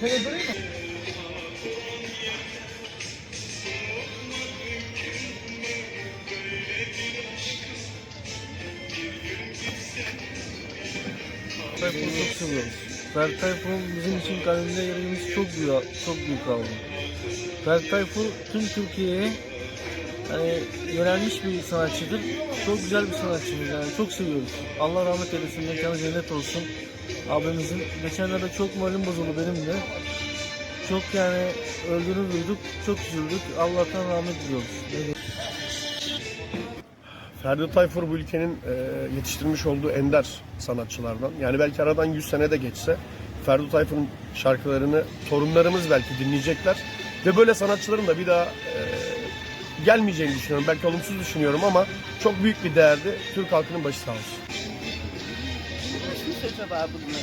Tayfun'u çok seviyoruz. Ferdi Tayfun bizim için kalbinde yerimiz çok büyük, çok büyük aldı. Ferdi Tayfun tüm Türkiye'ye hani yönelmiş bir sanatçıdır. Çok güzel bir sanatçımız yani çok seviyoruz. Allah rahmet eylesin, mekanı cennet olsun. Abimizin geçenlerde çok moralim bozuldu benim de. Çok yani öldüğünü duyduk, çok üzüldük. Allah'tan rahmet diliyoruz. Diyeyim? Ferdi Tayfur bu ülkenin e, yetiştirmiş olduğu ender sanatçılardan. Yani belki aradan 100 sene de geçse Ferdi Tayfur'un şarkılarını torunlarımız belki dinleyecekler. Ve böyle sanatçıların da bir daha e, gelmeyeceğini düşünüyorum. Belki olumsuz düşünüyorum ama çok büyük bir değerdi. Türk halkının başı sağ olsun. Kim acaba bunları?